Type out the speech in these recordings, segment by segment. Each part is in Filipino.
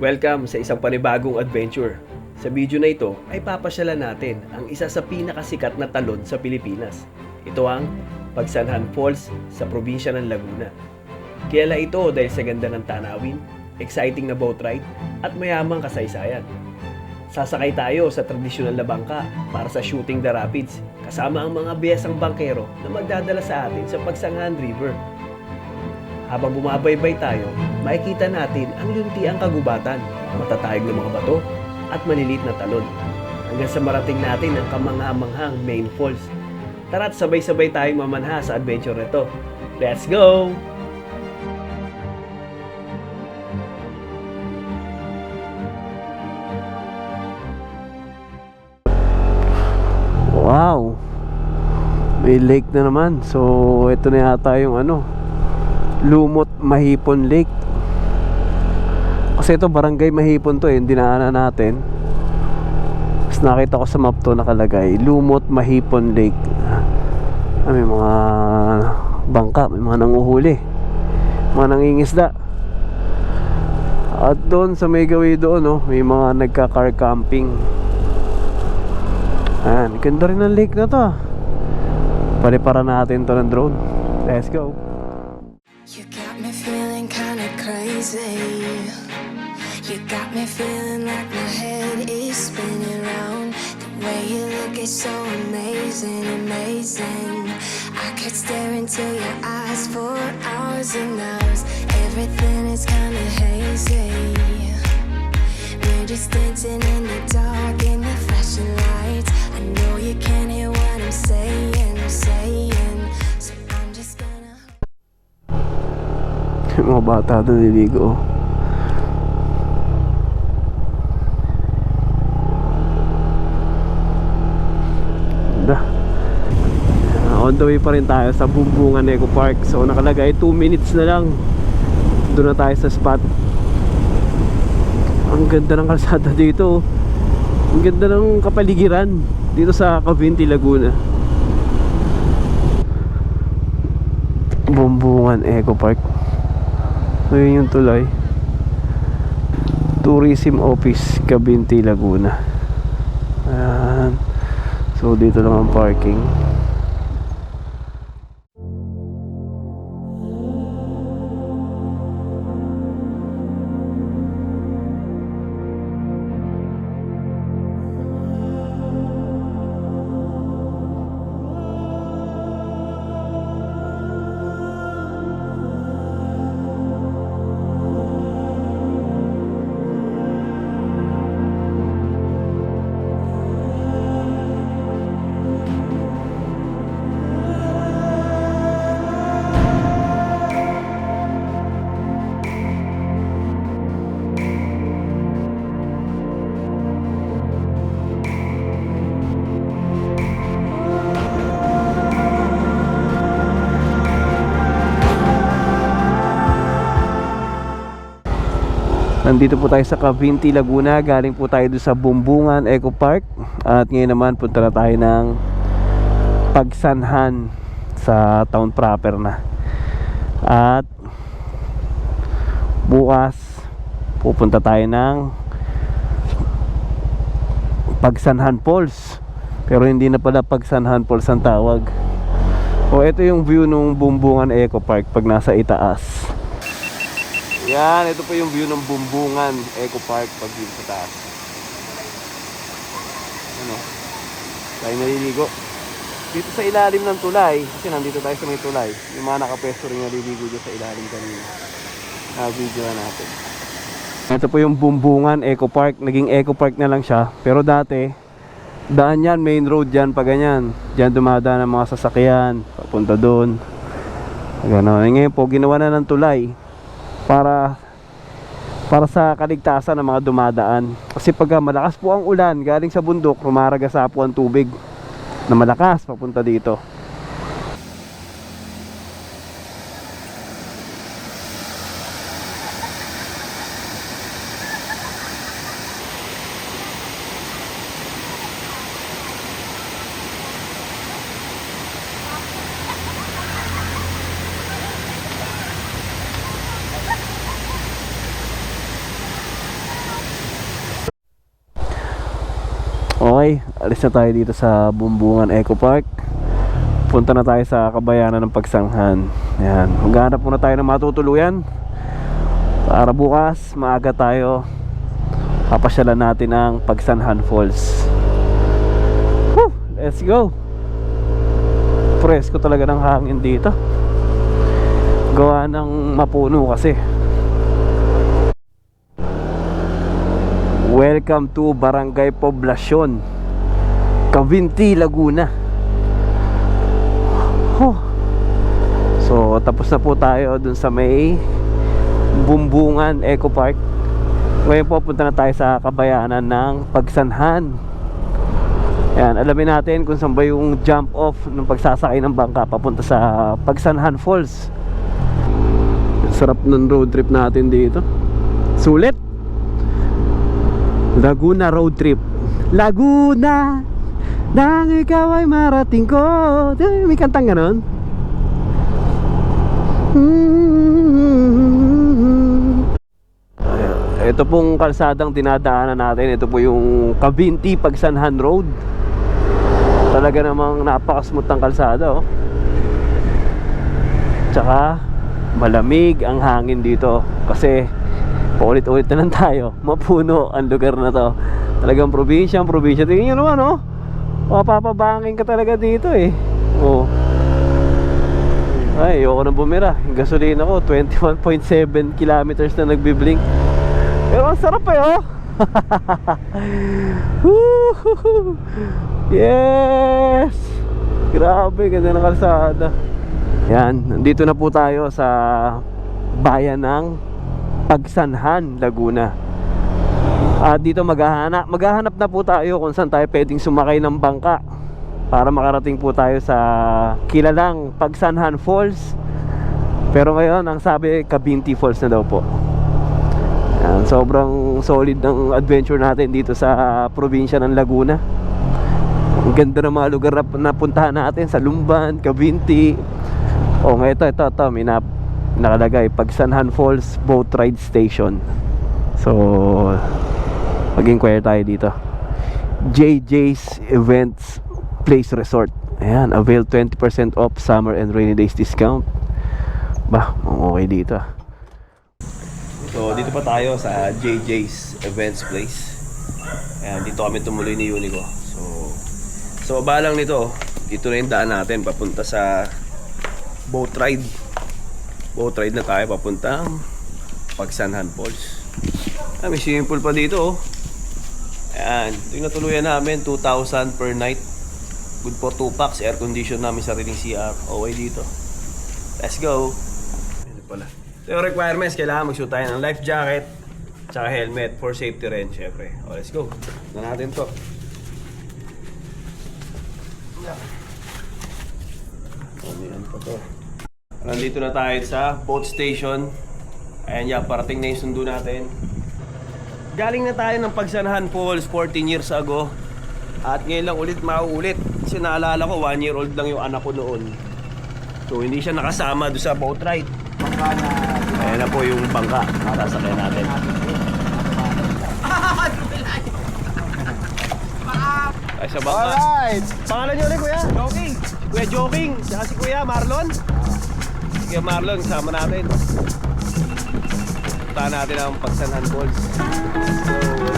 Welcome sa isang panibagong adventure. Sa video na ito ay papasyalan natin ang isa sa pinakasikat na talon sa Pilipinas. Ito ang Pagsanhan Falls sa probinsya ng Laguna. Kilala ito dahil sa ganda ng tanawin, exciting na boat ride, at mayamang kasaysayan. Sasakay tayo sa tradisyonal na bangka para sa shooting the rapids kasama ang mga biyasang bangkero na magdadala sa atin sa Pagsangan River. Habang bumabaybay tayo, makikita natin ang yuntiang kagubatan, matatayog na mga bato, at malilit na talon. Hanggang sa marating natin ang kamangha-manghang main falls. Tara't sabay-sabay tayong mamanha sa adventure nito. Let's go! Wow! May lake na naman. So, ito na yata yung ano, Lumot Mahipon Lake. Kasi ito barangay Mahipon to eh, dinaanan natin. Tapos nakita ko sa map to nakalagay, Lumot Mahipon Lake. Ah, may mga bangka, may mga nanguhuli. Mga nangingisda. At doon sa may gawi doon, no, may mga nagka-car camping. Ayan, ganda rin ng lake na to. ah. Palipara natin to ng drone. Let's go. Look is so amazing, amazing. I could stare into your eyes for hours and hours. Everything is kinda hazy. We're just dancing in the dark in the flashing lights. I know you can't hear what I'm saying, saying. So I'm just gonna. Mga bata doon niligo. The way pa rin tayo sa Bumbungan Eco Park. So nakalagay 2 minutes na lang. Doon na tayo sa spot. Ang ganda ng kalsada dito. Ang ganda ng kapaligiran dito sa Cavinti, Laguna. Bumbungan Eco Park. Ayun yung tulay. Tourism Office, Cabinti, Laguna. Ayan. So, dito lang ang parking. Nandito po tayo sa Cavinti, Laguna. Galing po tayo doon sa Bumbungan Eco Park. At ngayon naman punta na tayo ng Pagsanhan sa town proper na. At bukas pupunta tayo ng Pagsanhan Falls. Pero hindi na pala Pagsanhan Falls ang tawag. O ito yung view ng Bumbungan Eco Park pag nasa itaas. Yan, ito po yung view ng Bumbungan Eco Park pag dito sa taas. Ano? Tayo naliligo. Dito sa ilalim ng tulay, kasi nandito tayo sa may tulay, yung mga nakapwesto rin naliligo dito sa ilalim kanina. Na video na natin. Ito po yung Bumbungan Eco Park. Naging Eco Park na lang siya. Pero dati, daan yan, main road yan, pa ganyan. Diyan dumadaan ang mga sasakyan, papunta doon. Ganon. Eh, Ngayon po, ginawa na ng tulay para para sa kaligtasan ng mga dumadaan. Kasi pag malakas po ang ulan galing sa bundok, rumaragasa po ang tubig na malakas papunta dito. Alis na tayo dito sa Bumbungan Eco Park. Punta na tayo sa kabayanan ng Pagsanghan. Ayan, maghanap muna tayo ng matutuluyan. Para bukas, maaga tayo. Papasyalan natin ang Pagsanhan Falls. Whew, let's go! Presko talaga ng hangin dito. Gawa ng mapuno kasi. Welcome to Barangay Poblacion Cavinti, Laguna. Huh. So tapos na po tayo dun sa may Bumbungan Eco Park. Ngayon po punta na tayo sa kabayanan ng Pagsanhan. Yan, alamin natin kung saan ba yung jump off ng pagsasakay ng bangka papunta sa Pagsanhan Falls. Sarap ng road trip natin dito. Sulit! Laguna road trip. Laguna Nang ikaw ay marating ko. Di, May kantang ganon. Ayan. Ito pong kalsadang dinadaanan natin. Ito po yung Cavinti Pagsanhan Road. Talaga namang napakasmooth ng kalsada oh. Tsaka malamig ang hangin dito. Kasi paulit-ulit na lang tayo. Mapuno ang lugar na to. Talagang probinsya ang probinsya Tingnan nyo naman oh Mapapabangin ka talaga dito eh Oh ay, ayoko nang bumira. Gasolina ko, 21.7 kilometers na nagbiblink. Pero ang sarap eh, oh! Yes! Grabe, ganda ng kalsada. Yan, nandito na po tayo sa bayan ng Pagsanhan, Laguna. At dito maghahanap, maghahanap na po tayo kung saan tayo pwedeng sumakay ng bangka para makarating po tayo sa kilalang Pagsanhan Falls. Pero ngayon, ang sabi, Cabinti Falls na daw po. Yan, sobrang solid ng adventure natin dito sa probinsya ng Laguna. Ang ganda ng mga lugar na napuntahan natin sa Lumban, Cabinti. Oh, ngayon ito, ito, ito, may nap- nakalagay Pagsanhan Falls Boat Ride Station. So, mag-inquire tayo dito. JJ's Events Place Resort. Ayan, avail 20% off summer and rainy days discount. Ang okay dito. So, dito pa tayo sa JJ's Events Place. Ayan, dito kami tumuloy ni Unico. So, so baba lang nito, dito na yung daan natin papunta sa boat ride. Boat ride na tayo papuntang Pagsanhan Falls. Ah, may swimming pool pa dito oh. Ayan, ito yung natuluyan namin, 2,000 per night. Good for 2 packs, air condition namin sariling CR. Okay dito. Let's go! Ito pala. So yung requirements, kailangan mag-shoot tayo ng life jacket, tsaka helmet for safety rin, syempre. O, let's go. Na natin to. Ano yan pa to? Nandito na tayo sa boat station. Ayan yan, parating na yung sundo natin. Galing na tayo ng Pagsanahan Falls 14 years ago. At ngayon lang ulit mauulit. Kasi naalala ko, 1 year old lang yung anak ko noon. So hindi siya nakasama doon sa boat ride. Ayan na po yung bangka. Sasakyan natin. Ay, sa bangka. Alright! Pangalan niyo ulit, kuya? Joking. Kuya Joking. Saka si kuya Marlon. Si kuya Marlon, sama natin. Punta natin ang Pagsanhan Falls.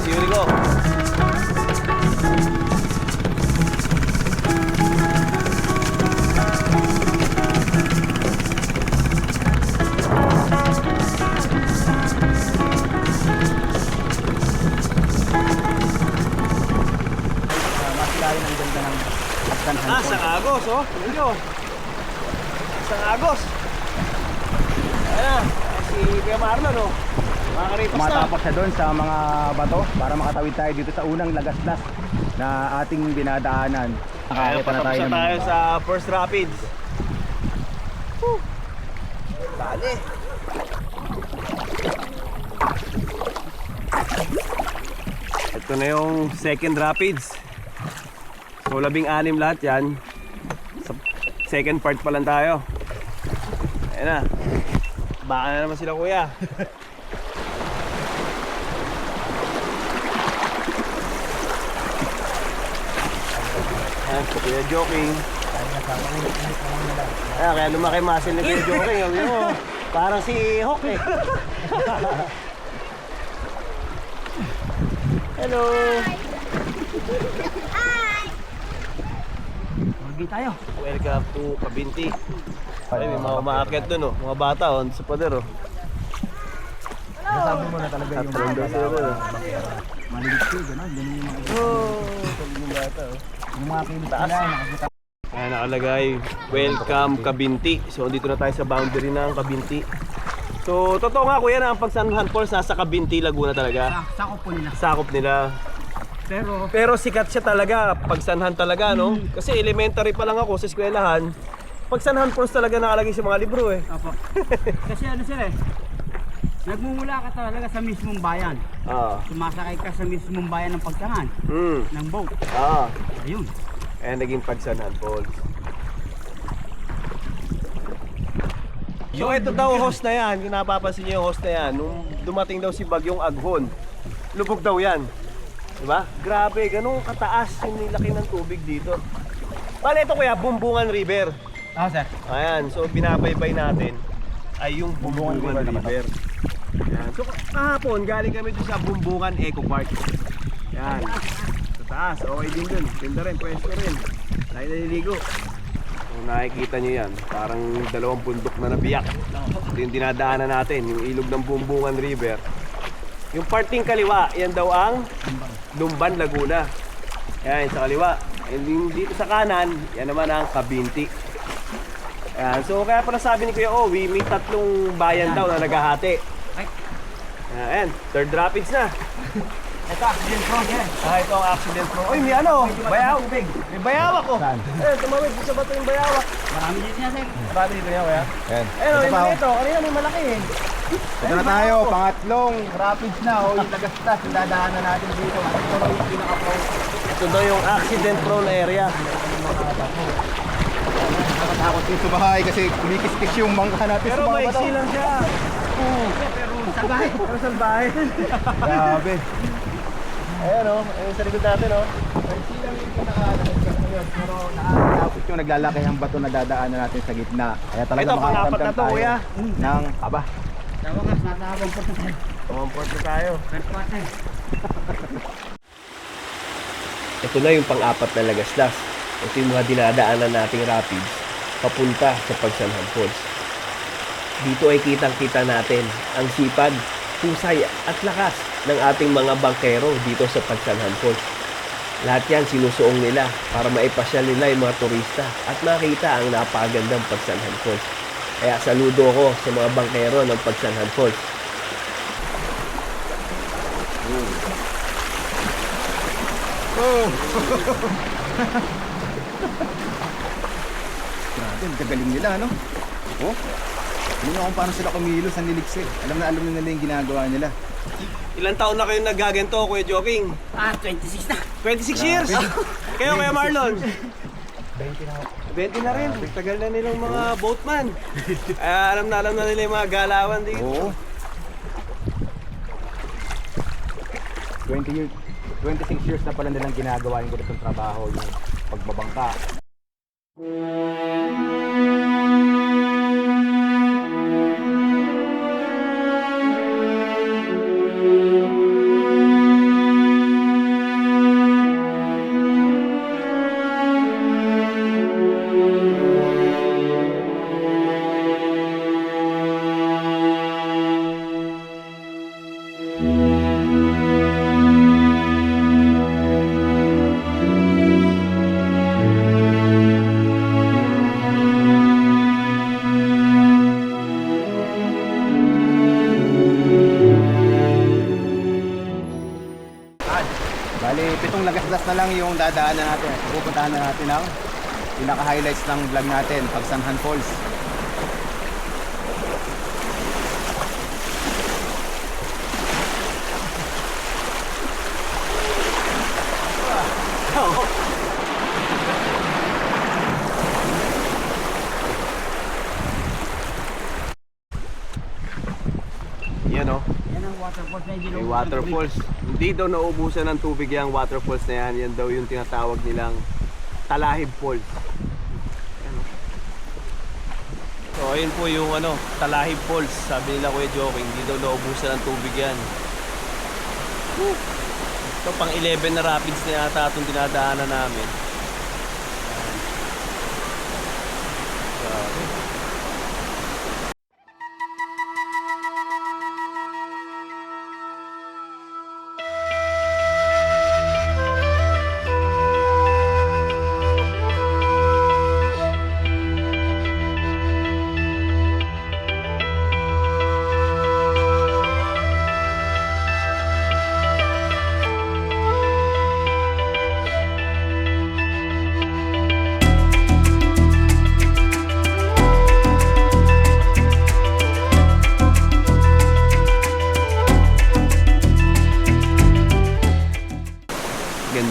You Rico. Mas tayo ng ganda ng Pagsanhan Ah, Falls. Sang Agos, oh. Tingnan nyo. Sang Agos. Ayan. Si Kuya Marlon, oh. Na. Matapos siya doon sa mga bato para makatawid tayo dito sa unang lagaslas na ating dinadaanan. Ayan, Nakakita na tayo na tayo sa First Rapids. Whew. Dali. Ito na yung second rapids. So labing anim lahat yan. Sa second part pa lang tayo. Ayan na. Baka na naman sila kuya. si Kuya Joking. Kaya, kaya lumaki muscle ni Kuya Joking. Yung, yung, parang si Hawk eh. Hello! Margi tayo. Welcome to Kabinti. Ay, may mga umaakit dun oh. Mga bata oh, sa pader oh. Sabi mo na talaga yung sila dun oh. maliligpit, gano'n. Ganun yung mga, Oh, bata oh. Yung mga kilit nila, nakakita Ayan nakalagay, welcome Kabinti. So dito na tayo sa boundary ng Kabinti. So totoo nga kuya na ang Pagsanhan Falls nasa Kabinti, Laguna talaga. Sa, sakop po nila. Sakop nila. Pero, Pero sikat siya talaga, Pagsanhan talaga no? Kasi elementary pa lang ako sa eskwelahan. Pagsanhan Falls talaga nakalagay sa mga libro eh. opo. Kasi ano sila eh. Nagmumula ka talaga sa mismong bayan. Ah. Sumasakay ka sa mismong bayan ng pagsahan Mm. ng boat. Ah. Ayun. Ayan naging Pagsanhan Falls. So ito daw host na yan, kung napapansin niyo yung host na yan, nung dumating daw si Bagyong Aghon, lubog daw yan. Diba? Grabe, ganun kataas yung nilaki ng tubig dito. Bale ito kuya, Bumbungan River. Ah, sir. Ayan, so binabaybay natin ay yung Bumbungan, Bumbungan River River. Ayan. So kahapon, galing kami doon sa Bumbungan Eco Park. Ayan. Sa taas, okay din dun. Ganda rin, pwesto rin. Tayo naliligo. Kung nakikita nyo yan, parang dalawang bundok na nabiyak. Ito yung dinadaanan natin, yung ilog ng Bumbungan River. Yung parting kaliwa, yan daw ang Lumban, Laguna. Yan, sa kaliwa. And yung dito sa kanan, yan naman ang Kabinti. Ayan, so kaya pala sabi ni Kuya Owi, may tatlong bayan daw na naghahati. Ay. Ayan, third rapids na. Ito, accident prone yan. Ah, ito ang accident pro. Uy, may ano, bayaw. May bayawak ko. Saan? Eh, tumawid sa bato yung bayawak. Marami din siya, sir. Marami dito niya, kuya. Ayan. Eh, no, Ito may pa, oh. oh. Kanina may malaki eh. Ito na tayo, pangatlong rapids na, oh, yung lagastas, yung dadaanan natin dito. Ito na yung pinaka-pro. Ito daw yung accident prone area. Nakatakot din sumahay kasi kumikis-kis yung mangga natin Pero sa mga may bato. lang siya. Pero sabay. Pero salbahe. Grabe. Ayan oh, ayun sa likod natin oh. Silang yung pinaka-lagastas ngayon, pero nakakatakot yung naglalaki ang bato na dadaanan natin sa gitna. Kaya talaga Ito, pang-apat na to, kuya. ng kaba. Sa wakas, nasa habang po tayo. Comfort na tayo. First quarter. Ito na yung pang-apat na lagaslas. Ito yung mga dinadaanan nating rapids papunta sa Pagsanhan Falls. Dito ay kitang-kita natin ang sipag, husay at lakas ng ating mga bangkero dito sa Pagsanhan Falls. Lahat yan sinusuong nila para maipasyal nila yung mga turista at makita ang napakagandang Pagsanhan Falls. Kaya saludo ko sa mga bangkero ng Pagsanhan Falls. Grabe, ang gagaling nila, no? Oh, alam niyo kung paano sila kumilos ang liliksik. Alam na alam na nila yung ginagawa nila. Ilan taon na kayo nagaganto, Kuya Joking? Ah, 26 na. 26 years! Kayo, Kuya Marlon? 20 na 20 na rin. Tagal na nilang mga boatman. Kaya alam na alam na nila yung mga galawan dito. Oo. 20 years, 26 years na pala nilang ginagawa yung ganitong trabaho, yung pagbabangka. Lagasdas na lang yung dadaanan natin. Pupuntahan na natin ang pinaka-highlights ng vlog natin, Pagsanhan Falls. Yan o. Yan ang waterfalls na May waterfalls. Hindi daw naubusan ng tubig yung waterfalls na yan. Yan daw yung tinatawag nilang Talahib Falls. Ayan, oh. So ayun po yung ano, Talahib Falls. Sabi nila Kuya Joking, hindi daw naubusan ng tubig yan. Woo! Ito pang 11 na rapids na yata itong dinadaanan namin.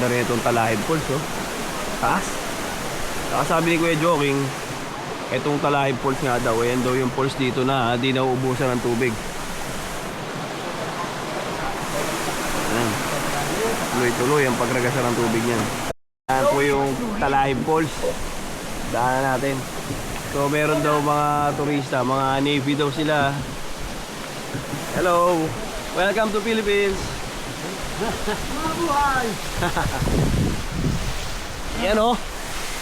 Ganda rin itong Talahib Falls, oh. Taas. Saka sabi ni Kuya Joking, itong Talahib Falls nga daw, ayan daw yung falls dito na di na uubusan ng tubig. Tuloy-tuloy ang pagragasan ng tubig niyan. Ayan po yung Talahib Falls. Daanan natin. So meron daw mga turista, mga Navy daw sila. Hello! Welcome to Philippines! Yan o.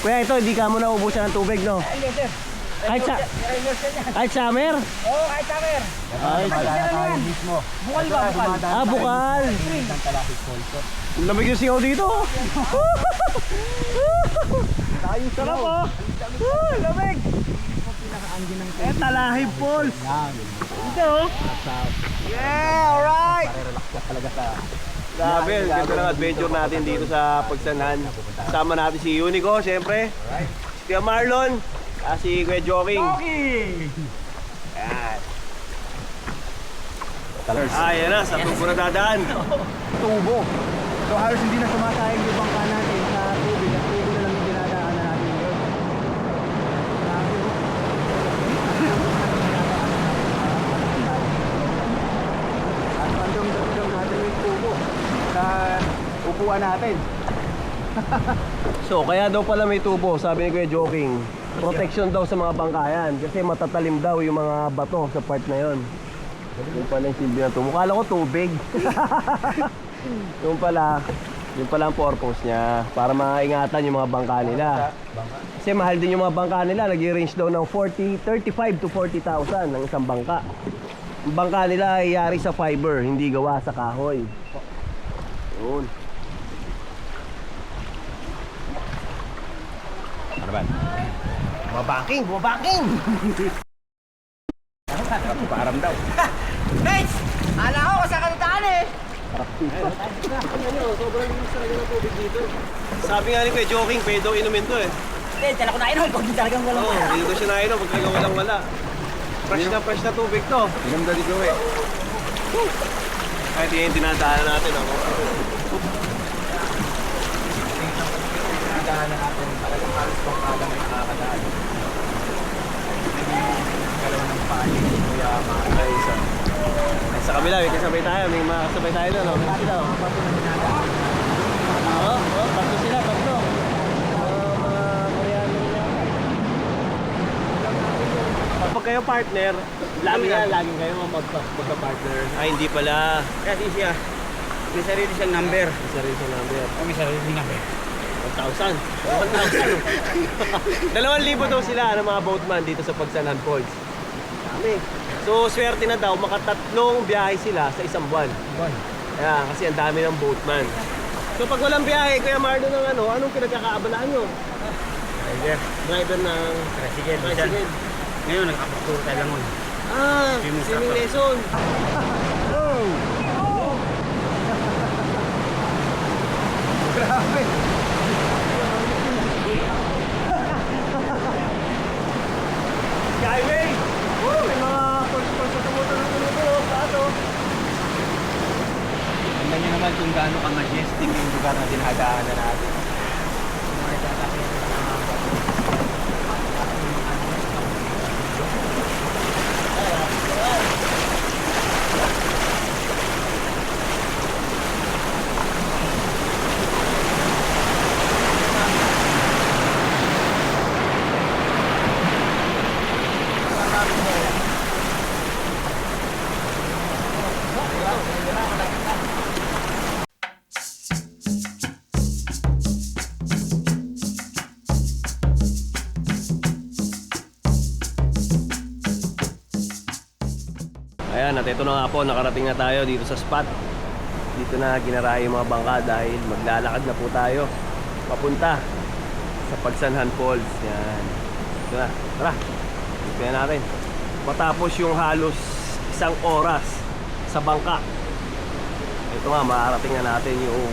Kuya, ito, hindi ka mo naubusan ng tubig, no? Hindi, sir. Kahit sa, kahit summer? Oo, kahit summer. Ay, tayo mismo. Bukal ba, bukal? ah, bukal. Ang Lamig yung sigaw dito. Sarap oh. Ah, Lamig. Eh, Talahib Falls. Ito oh. Yeah, alright. Relax ka talaga sa... Grabe, ang ganda ng adventure natin dito sa Pagsanhan. Kasama natin si Unico, siyempre. Si Kuya Marlon. Ah, si Kuya Joking. Ayan. Ah, yan na. Sa tubo na dadaan. tubo. So halos hindi na sumasayang yung bangka natin sa tubig at tubo na lang yung dinadaanan natin ngayon. Grabe, oh. At pandong-dong natin yung tubo sa upuan natin. So, kaya daw pala may tubo, sabi ni Kuya Joking. Protection daw sa mga bangkayan kasi matatalim daw yung mga bato sa part na yon. Yung pala yung silbi ng tubo. Kala ko tubig. yung pala, yung pala ang purpose niya para maingatan yung mga bangka nila. Kasi mahal din yung mga bangka nila. Nag-range daw ng 40, 35 to 40,000 ng isang bangka. Ang bangka nila ay yari sa fiber, hindi gawa sa kahoy. Yun. Ano ba? Bumabanking! Bumabanking! Paaram daw. Mates! Ala ko, saan ka nataan eh? sobrang linis talaga ng tubig dito. Sabi nga ni Kuya Joking, pwede daw inumin to eh. Hindi, tala ko na inom. Kung talagang walang Oo, hindi ko siya nainom pag talaga walang wala. Fresh na fresh na tubig to. Inom daw dito eh. Kahit yun yung dinadaanan natin ako. Dinadaanan natin talagang halos bangka may nakakadaan. Galaw ng panig, kuya mga Ay, isa. Ay, sa kabila, may kasabay tayo. May mga kasabay tayo doon. Oh. Sila, oh. Oo, oh, tatlo sila, tatlo. Ah. Kapag kayo partner, lagi na, laging kayo magka- magka-partner. Ay, hindi pala. Kasi siya, may sarili siyang number. Isa rin sa number. O may sarili number. 1,000. 1,000. Dalawang libo daw sila ng mga boatman dito sa Pagsanan Falls. Dami. So, swerte na daw, makatatlong biyahe sila sa isang buwan. Buwan. Kaya, kasi ang dami ng boatman. So, pag walang biyahe, Kuya Mardo ng ano, anong pinagkakaabalaan nyo? Driver. Driver ng Tricycle. Tricycle. Ngayon, nagkapagturo tayo lang. Ah, Swimming lesson. Grabe. Skyway! Woo! May mga pulse-pulse na tumutulong-tulong sa ato. Tingnan nyo naman kung gaano ka-majestic yung lugar na dinadaanan natin. Ito na nga po, nakarating na tayo dito sa spot. Dito na ginarahe yung mga bangka dahil maglalakad na po tayo papunta sa Pagsanhan Falls. Yan. Ito na, tara. Ito na natin. Matapos yung halos isang oras sa bangka. Ito nga, makarating na natin yung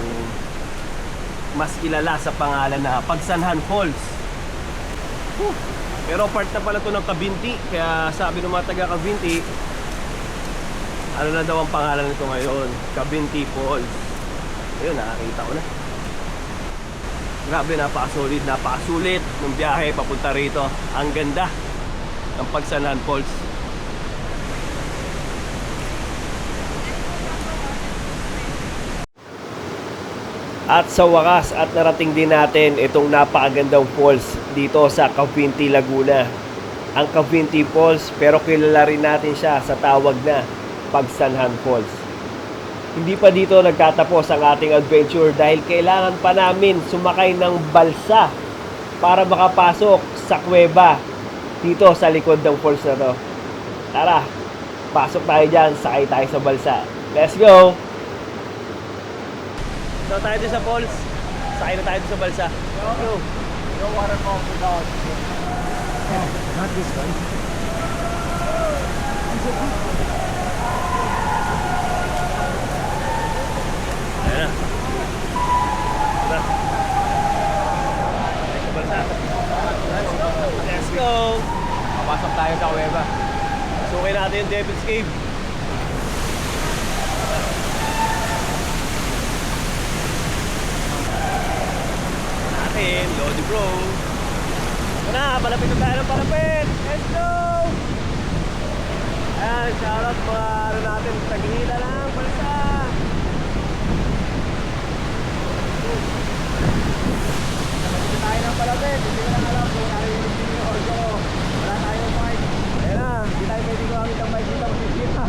mas kilala sa pangalan na Pagsanhan Falls. Whew. Pero part na pala to ng Kabinti. Kaya sabi ng mga taga Kabinti, ano na daw ang pangalan nito ngayon? Kabinti Falls. Ayun, nakakita ko na. Grabe, napakasulit, napakasulit ng biyahe papunta rito. Ang ganda ng Pagsanhan Falls. At sa wakas at narating din natin itong napakagandang falls dito sa Cavinti, Laguna. Ang Cavinti Falls pero kilala rin natin siya sa tawag na Pagsanhan Falls. Hindi pa dito nagtatapos ang ating adventure dahil kailangan pa namin sumakay ng balsa para makapasok sa kuweba dito sa likod ng falls na to. Tara, pasok tayo dyan, sakay tayo sa balsa. Let's go! So tayo sa falls, sakay na tayo sa balsa. Go! Yung waterfall without... Not this one. Ayan na. Tara. Tayo sa balsa. Let's go! Papasok tayo sa kuweba. Sukin natin yung Devil's Cave. Natin, Lodi Bro. Ito na, palapit na tayo ng palapit. Let's go! Ayan, shoutout mga ano natin, tagihila lang, balsa. Dito tayo ng palapit. Hindi ko lang alam kung ano Wala tayong mic. Ayan na. Hindi tayo pwede gumamit ng mic dito. Masisira.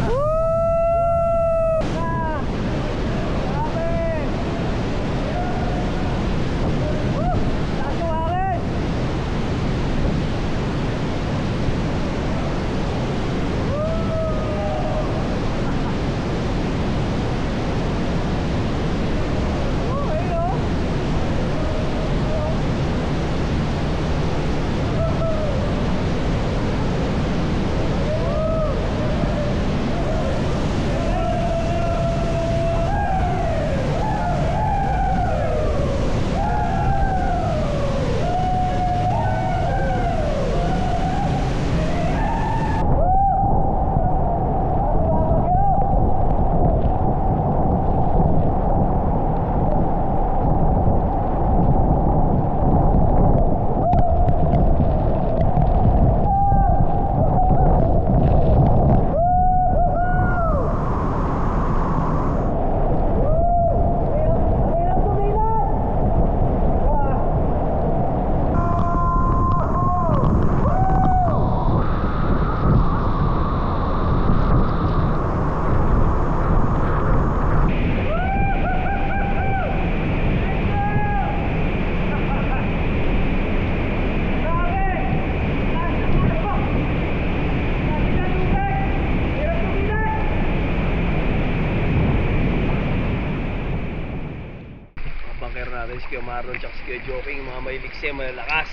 Mga bangkero natin, si Kuya Marlon tsaka si Kuya Joking, mga malilikse, malalakas.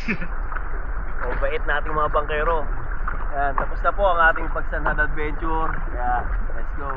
o bait nating mga bangkero. Ayan, tapos na po ang ating pagsanhan adventure. Kaya, let's go.